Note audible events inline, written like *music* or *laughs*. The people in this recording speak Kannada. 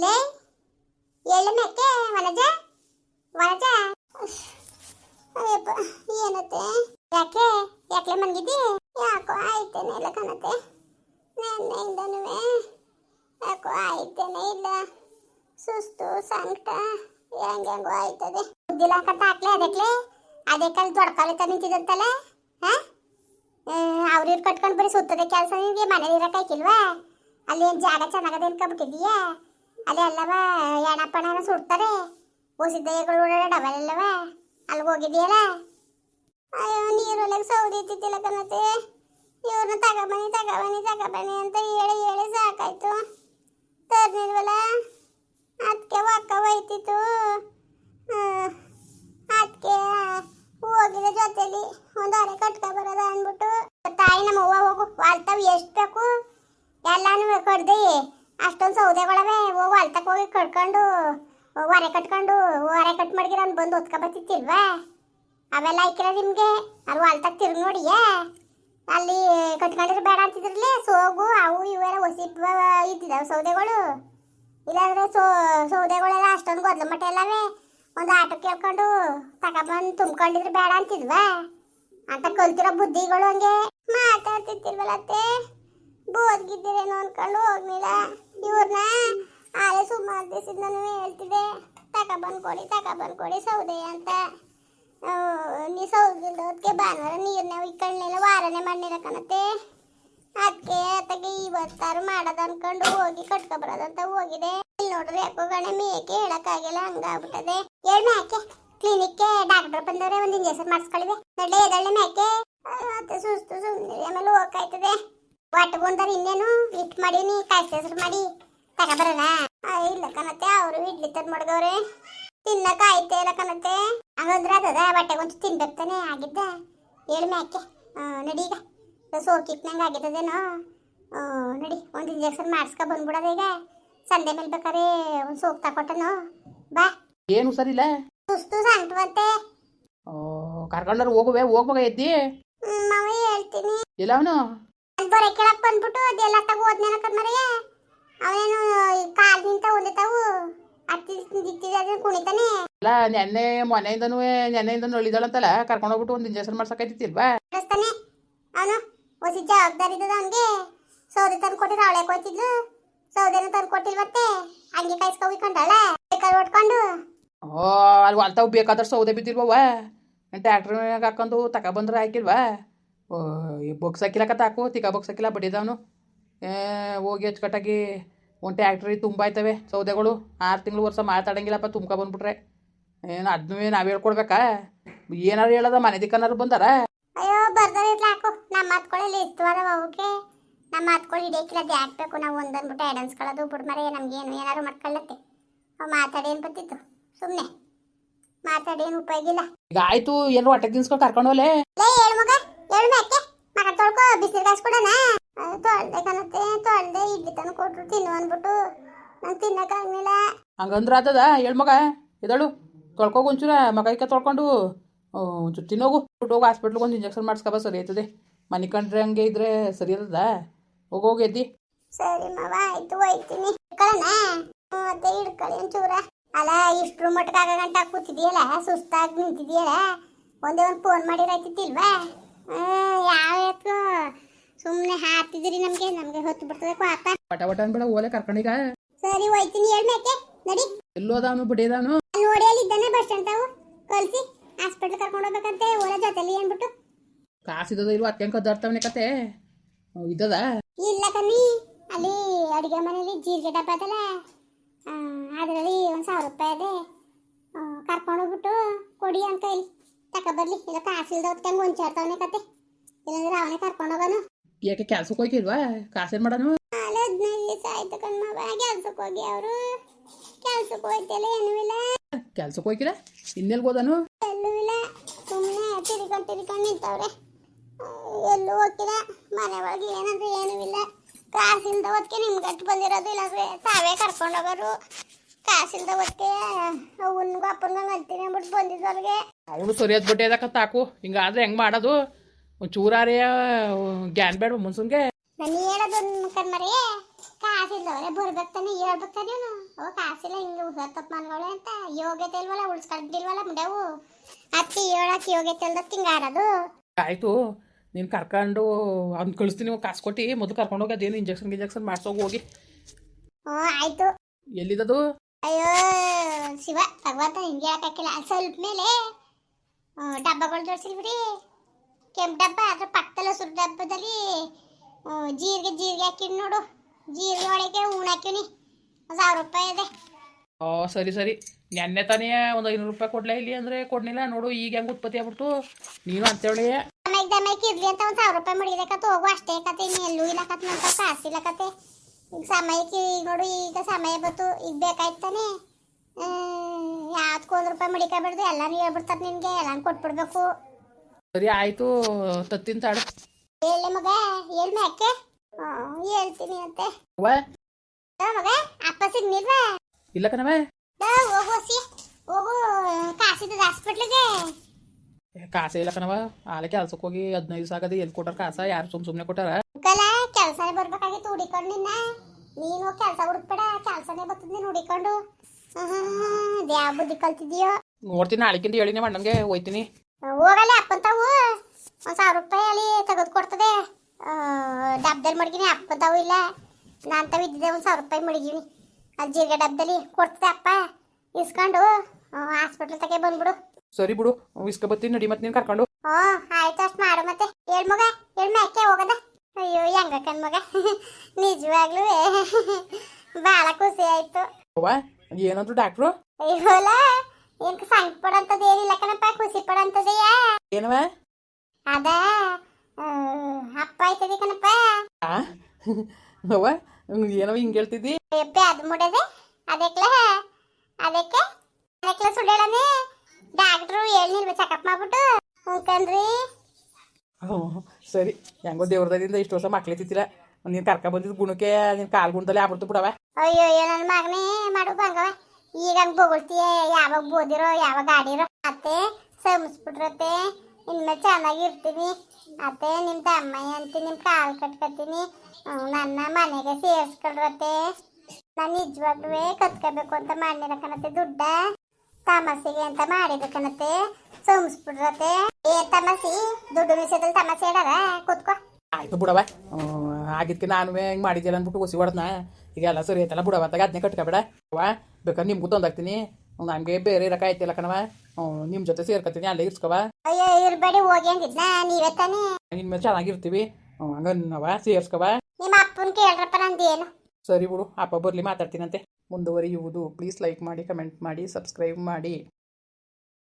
ಲೇ ಎಳ್ಳು ಮೆಕ್ಕೆ ವನಜ? ವನಜ? ಅಯ್ಯಪ್ಪ, ಏನತ್ತೆ? ಯಾಕೆ ಯಾಕೆ ಮನ್ಗಿದ್ದಿ? ಯಾಕೋ ಆಯ್ತೇನೆ ಇಲ್ಲ ಕಣತ್ತೆ. ನೆನ್ನೆಯಿಂದನೂ ಯಾಕೋ ಆಯ್ತೇನೆ ಇಲ್ಲ. ಸುಸ್ತು, ಸಂಕಟ. ಹೆಂಗೆಂಗೋ ಆಯ್ತದೆ. ಬುದ್ಧಿಲ್ಲ ಕಟ್ಟ ಹಾಕ್ಲೆ ಅದಕ್ಕೆ ಅದೇ ಕಲ್ ದೊಡ್ಕಾಲಿತ ನಿಂತಿದಂತಲ್ಲ ಹಾ? ಅವ್ರಿವ್ರು ಕಟ್ಕೊಂಡು ಬರೀ ಸುತ್ತದೆ ಕೆಲಸ ನಿಮಗೆ ಮನೇಲಿ ಇರಕ್ಕಾಯ್ಕಿಲ್ವಾ ಅಲ್ಲಿ ಏನು ಜಾಗ ಚೆನ್ನಾಗದೆ ಅನ್ಕೊಬಿಟ್ಟಿದೀಯಾ ಅಲ್ಲಿ ಅಲ್ಲವ ಎಣ ಸುಡ್ತಾರೆ. ಓಸಿದ್ದಗಳು ಡಬಲ್ ಅಲ್ಲವ ಅಲ್ಲಿಗೆ ಹೋಗಿದೆಯಲ್ಲ ಅಯ್ಯೋ, ನೀರೊಳಗೆ ಸೌದಿ ಇತ್ತಿದ್ದಿಲ್ಲ ಕಣತೆ ಇವ್ರನ್ನ ತಗೊಬನ್ನಿ ತಗೊಬನ್ನಿ ತಗೊಬನ್ನಿ ಅಂತ ಹೇಳಿ ಹೇಳಿ ಸಾಕಾಯ್ತು. ತರ್ನಿಲ್ವಲ್ಲ ಅದಕ್ಕೆ ಒಕ್ಕ ಹೋಯ್ತಿತ್ತು ಅದಕ್ಕೆ ಹೋಗಿದ ಜೊತೆಲಿ ಒಂದು ಅರೆ ಕಟ್ಕೊ ಬರೋದ ಅಂದ್ಬಿಟ್ಟು ತಾಯಿ ನಮ್ಮ ಅವ್ವ ಹೋಗು ವಾಲ್ತಾವ್ ಎಷ್ಟು ಬೇಕು ಎಲ್ಲಾನು ಕಡ್ದಿ ಅಷ್ಟೊಂದು ಸೌದೆಗಳವೆ ಹೋಗಿ ಕಟ್ಕೊಂಡು ಹೊರೆ ಕಟ್ಕೊಂಡು ಹೊರೆ ಕಟ್ ಮಾಡಿದ್ರೆ ನಾನು ಬಂದು ಹೊತ್ಕೊ ಬರ್ತಿತ್ತಿಲ್ವಾ ಅವೆಲ್ಲ ಐಕಿಲ್ಲ ನಿಮಗೆ? ಅಲ್ಲಿ ಹೊಲ್ತಾಗ ತಿರ್ಗಿ ನೋಡಿಯೇ? ಅಲ್ಲಿ ಕಟ್ಕೊಂಡಿದ್ರೆ ಬೇಡ ಅಂತಿದ್ರಲ್ಲಿ, ಸೋಗು, ಅವು ಇವೆಲ್ಲ ಹೊಸಿ ಇದ್ದಿದ್ದಾವೆ ಸೌದೆಗಳು. ಇಲ್ಲಾಂದ್ರೆ ಸೋ, ಸೌದೆಗಳೆಲ್ಲ ಅಷ್ಟೊಂದು ಗೊದ್ಲ ಮಟ್ಟ ಎಲ್ಲವೇ ಒಂದು ಆಟೋ ಕೇಳ್ಕೊಂಡು ತಗೊಬಂದು ತುಂಬ್ಕೊಂಡಿದ್ರೆ ಬೇಡ ಅಂತಿದ್ವಾ? ಅಂತ ಕಲ್ತಿರೋ ಬುದ್ಧಿಗಳು ಹಂಗೆ ಮಾತಾಡ್ತಿರ್ತಿಲ್ವಲ್ಲತ್ತೆ ಬೋದ್ಗಿದ್ದೀರೇನೋ ಅನ್ಕೊಂಡು ಹೋಗ್ಲಿಲ್ಲ. ಇವ್ರನ್ನ ಆಲೆ ಸುಮಾರು ದಿವಸದ ನಾನು ಹೇಳ್ತಿದ್ದೆ. ತಕ ಕೊಡಿ ತಗೊಬಂದು ಕೊಡಿ, ಸೌದೆ ಅಂತ. ನೀ ಸೌದಿಲ್ದೋದಕ್ಕೆ ಭಾನುವಾರ ನೀರನ್ನ ಇಕ್ಕಣ್ಣೆಲ್ಲ ವಾರನೇ ಮಣ್ಣಿರ ಕಣತ್ತೆ ಅದಕ್ಕೆ ಆತಗೆ ಇವತ್ತಾರು ಮಾಡೋದು ಅನ್ಕೊಂಡು ಹೋಗಿ ಕಟ್ಕೊಬರೋದಂತ ಹೋಗಿದೆ. ಇಲ್ಲಿ ನೋಡ್ರಿ ಯಾಕೋ ಗಣೆ ಮೇಕೆ ಹೇಳಕ್ಕಾಗಿಲ್ಲ ಹಂಗಾಗ್ಬಿಟ್ಟದೆ. ಹೇಳ್ ಮೇಕೆ, ಕ್ಲಿನಿಕ್ಗೆ ಡಾಕ್ಟರ್ ಬಂದವ್ರೆ ಒಂದು ಇಂಜೆಕ್ಷನ್ ಮಾಡಿಸ್ಕೊಳ್ಳಿವೆ ನಡ್ಲೆ ಎದಳ್ಳೆ ಮೇಕೆ. ಮತ್ತೆ ಸುಸ್ತು ಸುಮ್ಮನೆ ಆಮೇಲೆ ಹೋಗಾಯ್ತದೆ ಒಟ್ಟಗೊಂಡಾರ ಇನ್ನೇನು ಇಟ್ಟು ಮಾಡೀನಿ ಹೆಸರು ಮಾಡಿ. ತಗೊಬರೋಣ ಇಲ್ಲ ಕಣತ್ತೆ ಅವರು ಇಡ್ಲಿ ತಂದು ಮಡ್ಗವ್ರೆ ತಿನ್ನಕ ಆಯ್ತೆ ಇಲ್ಲ ಕಣತ್ತೆ. ಹಂಗಂದ್ರೆ ಅದದ ಬಟ್ಟೆಗೊಂಚು ತಿನ್ಬೇಕು ತಾನೆ ಆಗಿದ್ದ. ಹೇಳು ಮ್ಯಾಕೆ ನಡಿ ಈಗ. ಸೋಕಿಟ್ನಂಗೆ ಆಗಿದ್ದದೇನೋ. ನಡಿ ಒಂದು ಇಂಜೆಕ್ಷನ್ ಮಾಡಿಸ್ಕೊ ಬಂದ್ಬಿಡೋದ ಈಗ. ಸಂಡೆ ಮೇಲೆ ಬೇಕಾದ್ರೆ ಒಂದು ಸೋಪ್ ತಕೊಟ್ಟನು. ಬಾ. ಏನು ಸರಿಲ್ಲ ಸುಸ್ತು ಸಂಟುವಂತೆ ಕರ್ಕೊಂಡ್ರೆ ಹೋಗುವೆ ಹೋಗ್ಬೇಕ ಎದ್ದಿ? ಮಾವ ಹೇಳ್ತೀನಿ. ಇಲ್ಲ ಅವನು ಬರೋ ಕೆಳಕ್ ಬಂದ್ಬಿಟ್ಟು ಅದೆಲ್ಲ ತಗೋ ಹೋದ್ನೇನ ಕಣ್ಮರೆಯ ಅವನೇನು ಕಾಲ್ ನಿಂತ ಒಂದಿತಾವು ಅತ್ತಿ ದಿತ್ತಿದ ಕುಣಿತಾನೆ? ಇಲ್ಲ ನೆನ್ನೆ ಮೊನ್ನೆಯಿಂದನೂ ನೆನ್ನೆಯಿಂದ ನಳಿದಾಳಂತಲ್ಲ ಕರ್ಕೊಂಡು ಹೋಗ್ಬಿಟ್ಟು ಒಂದು ಇಂಜೆಕ್ಷನ್ ಮಾಡ್ಸಕೈತಿಲ್ವಾ ಕಳಿಸ್ತಾನೆ ಅವನು ಹೊಸಿ ಜವಾಬ್ದಾರಿ ಇದ್ದದ ಅವನಿಗೆ. ಸೌದೆ ತಂದು ಕೊಟ್ಟಿದ್ರು ಅವಳೆ ಕೊಯ್ತಿದ್ಲು ಸೌದೆನ ತಂದು ಕೊಟ್ಟಿಲ್ವತ್ತೆ ಹಂಗೆ ಕಾಯಿಸ್ಕೊ ಕಂಡಾಳ ಕೈ ಹೊಟ್ಕೊಂಡು ಓ ಅಲ್ಲಿ ಹೊಲ್ತಾವ್ ಬೇಕಾದ್ರೆ ಸೌದೆ ಬಿದ್ದಿಲ್ವವ ಟ್ಯಾಕ್ಟ್ರ್ನಾಗ ಹಾಕೊಂಡು ತಗೊಬಂದ್ರೆ ಹಾಕಿಲ್ವಾ? ಓ ಈ ಬೊಕ್ಸ್ ಹಾಕಿಲಕ ತಾಕು ತಿಕ್ಕ ಬೊಕ್ಸ್ ಹಾಕಿಲ್ಲ ಬಡಿದವನು ಹೋಗಿ ಅಚ್ಚುಕಟ್ಟಾಗಿ ಒಂದು ಟ್ಯಾಕ್ಟ್ರಿ ತುಂಬ ಆಯ್ತವೆ ಸೌದೆಗಳು ಆರು ತಿಂಗಳು ವರ್ಷ ಮಾತಾಡಂಗಿಲ್ಲಪ್ಪ ತುಂಬ್ಕೊ ಬಂದ್ಬಿಟ್ರೆ. ಏನು ಅದನ್ನೂ ನಾವು ಹೇಳ್ಕೊಡ್ಬೇಕಾ? ಏನಾರು ಹೇಳದ ಮನೆ ದಿಕ್ಕನಾರು ಬಂದಾರ? ಅಯ್ಯೋ ಬರ್ದಾರ ಇರ್ಲ ಹಾಕು. ನಮ್ಮ ಮಾತ್ಕೊಳ್ಳಿ ಇರ್ತವಾದ ಅವಕ್ಕೆ ನಮ್ಮ ಮಾತ್ಕೊಳ್ಳಿ ಹಿಡಿಯಕ್ಕಿಲ್ಲ ಅದು ಹಾಕ್ಬೇಕು ನಾವು ಒಂದನ್ಬಿಟ್ಟು ಎರಡು ಅನ್ಸ್ಕೊಳ್ಳೋದು ಬಿಡ್ಮರೆ ನಮ್ಗೇನು ಏನಾರು ಮಾಡ್ಕೊಳ್ಳತ್ತೆ. ಅವ್ ಮಾತಾಡಿ ಏನು ಬರ್ತಿತ್ತು ಸುಮ್ಮನೆ ಮಾತಾಡಿ ಏನು ಉಪಯೋಗ ಇಲ್ಲ ಈಗ ಆಯ್ತು ಏನು ಹೊಟ್ಟೆ ತಿನ್ಸ್ಕೊಂಡು ಕರ್ಕೊಂಡು ಹೋಲೆ? ಹೇಳು ಮಗ ಹೇಳು ಮ್ಯಾಕೆ ಮಗ ತೊಳ್ಕೊ ಬಿಸಿಲು ಕಾಸು ಕೊಡೋಣ ತೊಳ್ದೆ ಕಣತ್ತೆ ತೊಳ್ದೆ ಇಡ್ಲಿ ತಂದು ಕೊಟ್ರು ತಿನ್ನು ಅಂದ್ಬಿಟ್ಟು ನಂಗೆ ತಿನ್ನಕ್ಕಾಗ್ಲಿಲ್ಲ ಹಂಗಂದ್ರೆ ಆತದ? ಹೇಳ್ ಮಗ ಇದಳು ತೊಳ್ಕೋ ಒಂಚೂರ ಮಗ ಇಕ್ಕ ತೊಳ್ಕೊಂಡು ಒಂಚೂರು ತಿನ್ನೋಗು. ಹೋಗಿ ಹಾಸ್ಪಿಟ್ಲಿಗೆ ಒಂದು ಇಂಜೆಕ್ಷನ್ ಮಾಡಿಸ್ಕೊಬ ಸರಿ ಆಯ್ತದೆ. ಮನೆ ಕಂಡ್ರೆ ಹಂಗೆ ಇದ್ರೆ ಸರಿ ಇರ್ತದ ಹೋಗೋಗಿ ಎದ್ದಿ. ಸರಿ ಮಾವ ಆಯ್ತು ಹೋಯ್ತೀನಿ ಮತ್ತೆ ಹಿಡ್ಕೊಳ್ಳಿ ಒಂಚೂರ. ಅಲ್ಲ ಇಷ್ಟ್ರು ಮಟ್ಟಕ್ಕೆ ಗಂಟ ಕೂತಿದೆಯಲ್ಲ ಸುಸ್ತಾಗಿ ನಿಂತಿದೆಯಲ್ಲ ಒಂದೇ ಒಂದು ಫೋನ್ ಮಾಡಿರಾಯ್ತಿಲ್ವಾ ಯಾವತ್ತು ಸುಮ್ಮನೆ ಹಾಕ್ತಿದ್ರಿ ನಮಗೆ ನಮಗೆ ಹೊತ್ತು ಬಿಡ್ತದಕ್ಕೂ ಆತ ಪಟ ಪಟ ಅನ್ಬೇಡ ಓಲೆ ಕರ್ಕೊಂಡೀಗ ಸರಿ ಹೋಯ್ತೀನಿ ಹೇಳ್ಮೇಕೆ ನಡಿ. ಎಲ್ಲೋದಾನು ಬಿಡಿದಾನು ನೋಡಿ ಅಲ್ಲಿ ಇದ್ದಾನೆ ಬಸ್ ಸ್ಟ್ಯಾಂಡ್ ತಾವು. ಕಲ್ಸಿ ಹಾಸ್ಪಿಟ್ಲ್ ಕರ್ಕೊಂಡು ಹೋಗ್ಬೇಕಂತೆ ಓಲೆ ಜೊತೆಲಿ ಅಂದ್ಬಿಟ್ಟು ಕಾಸಿದ್ದದ ಇಲ್ವ ಅತ್ಯಂಕ ಕದ್ದಾಡ್ತಾವನೆ ಕತೆ. ಇದ್ದದ? ಇಲ್ಲ ಕಮ್ಮಿ. ಅಲ್ಲಿ ಅಡುಗೆ ಮನೇಲಿ ಜೀರಿಗೆ ಡಬ್ಬ ಅದಲ್ಲ. ಅದರಲ್ಲಿ ಒಂದು ಸಾವಿರ ರೂಪಾಯಿ ಇದೆ ಕರ್ಕೊಂಡು ಹೋಗ್ಬಿಟ್ಟು ಕೊಡಿ ಅಂತ ಇಲ್ಲಿ ತಗೊಬರ್ಲಿ ಇಲ್ಲ ಕಾಸು ಇಲ್ದ ಹೊತ್ಕಂಗೆ ಹೊಂಚಾಡ್ತಾವನೆ ಕತೆ. ಇಲ್ಲಾಂದ್ರೆ ಅವನೇ ಕರ್ಕೊಂಡು ಹೋಗೋನು. ಯಾಕೆ ಕೆಲ್ಸಕ್ಕೆ ಹೋಯ್ಕಿಲ್ವಾ ಕಾಸೇನ್ ಕಣ್ಮವ ಕೆಲ್ಸಕ್ಕೆ ಹೋಗಿ ಅವರು. ಕೆಲ್ಸಕ್ಕೆ ಹೋಯ್ತಲ್ಲ ಏನೂ ಇಲ್ಲ. ಕೆಲ್ಸಕ್ಕೆ ಹೋಯ್ಕಿಲ್ಲ ಇನ್ನೆಲ್ಗೆ ಹೋದನು? ಎಲ್ಲೂ ಹೋಗಿಲ್ಲ ಮನೆ ಒಳಗೆ ಏನಂದ್ರೆ ಏನೂ ಇಲ್ಲ. ಕಾಸಿಂದ ಹೊತ್ತಿಗೆ ನಿಮ್ಗೆ ಗಟ್ಟು ಬಂದಿರೋದು ಇಲ್ಲಾಂದ್ರೆ ತಾವೇ ಕರ್ಕೊಂಡು ಹೋಗೋರು. ಕಾಸಿಂದ ಹೊತ್ತಿಗೆ ಅವನ್ಗೂ ಅಪ್ಪನ್ಗಂಗೆ ಅಂತೀನಿ ಅಂದ್ಬಿಟ್ಟು ಬಂದಿದ್ದವ್ರಿಗೆ ಅವನು ಸರಿಯಾದ ಬಟ್ಟೆ ಅದಕ್ಕ ತಾಕು. ಹಿಂಗಾದ್ರೆ ಹೆಂಗೆ ಮಾಡೋದು? ಒಂದು ಚೂರಾರೇ ಗ್ಯಾನ್ ಬೇಡ ಮುನ್ಸುನ್ಗೆ. ನಾನು ನೀನ್ ಕಣ್ಮರಿ ಕಾಸಿಲ್ಲವ್ರೆ ಬರ್ಬೇಕು ತಾನೆ ಹೇಳ್ಬೇಕು ತಾನೆ ಅವನು. ಅವ ಕಾಸಿಲ್ಲ ಹಿಂಗೆ ಹುಷಾರ್ ತಪ್ಪು ಮನ್ಗಳೇ ಅಂತ. ಯೋಗ್ಯತೆ ಇಲ್ವಲ್ಲ ಉಳ್ಸ್ಕೊಳ್ಬಿಟ್ಟಿಲ್ವಲ್ಲ ಮುಂಡೆವು ಅತ್ತಿ ಹೇಳಕ್ಕೆ ಯೋಗ್ಯತೆ ಇಲ್ದ ತಿಂಗಾಡೋದು ಆಯಿತು ನೀನು ಕರ್ಕೊಂಡು ಅವ್ನು ಕಳಿಸ್ತೀನಿ ಕಾಸು ಕೊಟ್ಟು ಮೊದಲು ಕರ್ಕೊಂಡು ಹೋಗಿ ಅದೇನು ಇಂಜೆಕ್ಷನ್ ಇಂಜೆಕ್ಷನ್ ಮಾಡ್ಸೋಗಿ ಹೋಗಿ. ಓ ಆಯ್ತು. ಎಲ್ಲಿದದು? ಅಯ್ಯೋ ಶಿವ ಭಗವಂತ ಹಿಂಗೆ ಹಾಕಿಲ್ಲ? ಸ್ವಲ್ಪ ಮೇಲೆ. ಡಬ್ಬಗಳು ಡಬ್ಬಗಳು ಜೋಡಿಸಿಲ್ಬಿಡಿ ಕೆಂಪು ಡಬ್ಬ ಅದ್ರ ಪಕ್ಕದಲ್ಲ ಸುರು ಡಬ್ಬದಲ್ಲಿ ಜೀರಿಗೆ ಜೀರಿಗೆ ಹಾಕಿನಿ ನೋಡು. ಜೀರಿಗೆ ಒಳಗೆ ಹೂಣ್ ಹಾಕಿನಿ. ಸಾವಿರ ರೂಪಾಯಿ ಇದೆ. ಓ ಸರಿ ಸರಿ. ನೆನ್ನೆ ತಾನೇ ಒಂದು ಐನೂರು ರೂಪಾಯಿ ಕೊಡ್ಲಾ ಇಲ್ಲಿ ಅಂದ್ರೆ ಕೊಡ್ಲಿಲ್ಲ. ನೋಡು ಈಗ ಹೆಂಗೆ ಉತ್ಪತ್ತಿ ಆಗ್ಬಿಡ್ತು. ನೀನು ಅಂತೇಳಿ. ಆಮೇಲೆ ದಮೈಕ್ ಇರ್ಲಿ ಅಂತ ಒಂದು ಸಾವಿರ ರೂಪಾಯಿ ಮಡಿದಕತ್ತು ಹೋಗು. ಅಷ್ಟೇ ಕತೆ ಇನ್ನು ಎಲ್ಲೂ ಇಲ್ಲ ಕತ್ ನಂತ ಕಾಸಿಲ್ಲ ಕತೆ. ಈಗ ಸಮಯಕ್ಕೆ ಈಗ ನೋಡು ಈಗ ಸಮಯ ಬಂತು. ಈಗ ಬೇಕಾಯ್ತಾನೆ ಯಾವ್ದಕ್ಕೂ ಒಂದು ರೂಪಾಯಿ ಮಡಿಕಬಿಡ್ದು ಎಲ್ಲಾನು ಹೇಳ್ಬಿಡ್ತಾರೆ ನಿನಗೆ. ಎಲ್ಲಾನು ಕೊಟ್ಬಿಡ್ಬೇಕು. ಸರಿ ಆಯ್ತು ತತ್ತಿನ ತಾಡು ಹೇಳಿ ಮಗ ಹೇಳ್ ಮ್ಯಾಕೆ ಹ್ಮ್, ಹೇಳ್ತೀನಿ ಅಂತೆ ಅವ್ವ? ಮಗ ಅಪ್ಪ ಸಿಗ್ನಿಲ್ವಾ ಇಲ್ಲ ಕಣವ ಹೋಗು ಸಿ. ಹೋಗು ಕಾಸಿದ ಹಾಸ್ಪಿಟ್ಲಿಗೆ. ಕಾಸೇ ಇಲ್ಲ ಕಣವ ಆಲೆ ಕೆಲ್ಸಕ್ಕೆ ಹೋಗಿ ಹದಿನೈದು ಸಾಗದೆ ಎಲ್ಲಿ ಕೊಟ್ಟಾರ ಕಾಸ? ಯಾರು ಸುಮ್ ಸುಮ್ಮನೆ ಕೊಟ್ಟಾರ? ಕಲ ಕೆಲಸನೇ ಬರ್ಬೇಕಾಗಿತ್ತು ಹುಡಿಕೊಂಡು ನಿನ್ನ. ನೀನು ಕೆಲಸ ಹುಡುಕ್ಬೇಡ ಕೆಲಸನೇ ಬರ್ತದೆ ನೀನು ಹುಡಿಕೊಂಡು ಯಾವ ಬುದ್ಧಿ ಕಲ್ತಿದ್ಯೋ. ನೋಡ್ತೀನಿ ನಾಳೆಕಿಂದ ಹೇಳಿನಿ ನಿಮ್ಮ ಅಣ್ಣಂಗೆ ಹೋಯ್ತೀನಿ. ಹೋಗಲ್ಲ ಅಪ್ಪಂತಾವು. ಒಂದು ಸಾವಿರ ರೂಪಾಯಿ ಅಲ್ಲಿ ತೆಗೆದು ಕೊಡ್ತದೆ. ಡಬ್ದಲ್ಲಿ ಮಡಗಿನಿ ಅಪ್ಪಂತಾವು ಇಲ್ಲ. ನಾನು ತಾವು ಇದ್ದಿದ್ದೆ ಒಂದು ಸಾವಿರ ರೂಪಾಯಿ ಮಡಗಿವಿ ಅಲ್ಲಿ ಜೀರಿಗೆ ಡಬ್ದಲ್ಲಿ ಕೊಡ್ತದೆ ಅಪ್ಪ. ಇಸ್ಕೊಂಡು ಹಾಸ್ಪಿಟ್ಲ್ ತಗೆ ಬಂದ್ಬಿಡು. ಸರಿ ಬಿಡು ಇಸ್ಕೊ ಬತ್ತೀನಿ ನಡಿ ಮತ್ತೆ ನೀನು ಕರ್ಕೊಂಡು. ಹ್ಞೂ ಆಯ್ತು ಅಷ್ಟು ಮಾಡು ಮತ್ತೆ. ಹೇಳ್ ಮಗ ಹೇಳ್ ಮ್ಯಾಕೆ ಹೋಗದ? ಅಯ್ಯೋ ಹೆಂಗ ಕಣ್ ಮಗ. *laughs* ನಿಜವಾಗ್ಲೂ ಭಾಳ *laughs* ಖುಷಿ ಆಯ್ತು. ಏನಂದ್ರು ಡಾಕ್ಟ್ರು ಅಯ್ಯೋಲ ಏನ್ ಸಂಕಟ ಅಂತ ಏನಿಲ್ಲ ಕಣಪ್ಪ ಖುಷಿ ಪಡಂತದೆಯಾ ಏನವ? ಅದ ಅಪ್ಪ ಆಯ್ತದೆ ಕಣಪ್ಪ. ಅವ್ವ ಏನವ ಹಿಂಗೆ ಹೇಳ್ತಿದ್ದಿ? ಅಪ್ಪೆ ಅದು ಮುಡದೆ ಅದಕ್ಲ ಅದಕ್ಕೆ ಅದಕ್ಲ ಸುಳ್ಳೇಳನೆ. ಡಾಕ್ಟ್ರು ಹೇಳ್ನಿಲ್ವ ಚೆಕಪ್ ಮಾಡ್ಬಿಟ್ಟು. ಹ್ಞೂ ಕಣ್ರಿ. ಹ್ಞೂ ಸರಿ. ಹೆಂಗೋ ದೇವ್ರದಿಂದ ಇಷ್ಟು ವರ್ಷ ಮಕ್ಳಿತ್ತಿಲ್ಲ ನೀನು ಕರ್ಕ ಬಂದಿದ್ದು ಗುಣಕ್ಕೆ ನೀನು ಕಾಲು ಗುಣದಲ್ಲಿ ಆಗ್ಬಿಡ್ತು ಬಿಡವ ಅಯ್ಯೋ ಅಯ್ಯೋ ನನ್ನ ಮಗನೇ ಮಾಡು ಬಂಗವ ಈಗ ಹಂಗ್ ಬೊಗಳ್ತೀಯ ಯಾವಾಗ ಬೋದಿರೋ ಯಾವಾಗ ಗಾಡಿರೋ ಅತ್ತೆ ಸಮಸ್ಬಿಟ್ರತ್ತೆ ಇನ್ಮೇಲೆ ಚೆನ್ನಾಗಿರ್ತೀನಿ ಅತ್ತೆ ನಿಮ್ಮ ತಮ್ಮಯ್ಯ ಅಂತ ನಿಮ್ಮ ಕಾಲು ಕಟ್ಕೊತೀನಿ. ನನ್ನ ಮನೆಗೆ ಸೇರಿಸ್ಕೊಳ್ರತ್ತೆ ನಾನು ನಿಜವಾಗ್ಲೂ ಕತ್ಕೋಬೇಕು ಅಂತ ಮಾಡಿರ ಕಣತ್ತೆ ದುಡ್ಡ. ತಮಸಿಗೆ ಅಂತ ಮಾಡಿದ ಕಣತ್ತೆ. ಸಂಸ್ಬಿಟ್ರತ್ತೆ ಏ ತಮಸಿ ದುಡ್ಡು ವಿಷಯದಲ್ಲಿ ತಮಸೆ ಇಡರ ಕೂತ್ಕೋ. ಆಯ್ತು ಬಿಡವ ಆಗಿದ್ಕೆ ನಾನು ಹೆಂಗೆ ಮಾಡಿದ್ದಿಲ್ಲ ಅಂದ್ಬಿಟ್ಟು ಹೊಸಿ ಹೊಡೆದ್ನ? ಈಗ ಎಲ್ಲ ಸರಿ ಆಯ್ತಲ್ಲ ಬಿಡವ ಅಂತ ಅದನ್ನೇ ಕಟ್ಕೊಬೇಡ. ಅವ ಬೇಕಾದ್ರೆ ನಿಮ್ಗೂ ತಂದಾಕ್ತೀನಿ. ನಮಗೆ ಬೇರೆ ರೊಕ್ಕ ಆಯ್ತಿಲ್ಲ ಕಣವ ನಿಮ್ಮ ಜೊತೆ ಸೇರ್ಕೊತೀನಿ ಅಲ್ಲೇ ಇರ್ಸ್ಕವ ಇನ್ಮೇಲೆ ಚೆನ್ನಾಗಿರ್ತೀವಿ. ಹಂಗನ್ನವ ಸೇರ್ಸ್ಕವ ನಿಮ್ಮ ಅಪ್ಪನ ಕೇಳ್ರಪ್ಪ ನಂದೇನು? ಸರಿ ಬಿಡು ಅಪ್ಪ ಬರ್ಲಿ ಮಾತಾಡ್ತೀನಂತೆ. ಮುಂದುವರಿಯುವುದು. ಪ್ಲೀಸ್ ಲೈಕ್ ಮಾಡಿ ಕಮೆಂಟ್ ಮಾಡಿ ಸಬ್ಸ್ಕ್ರೈಬ್ ಮಾಡಿ.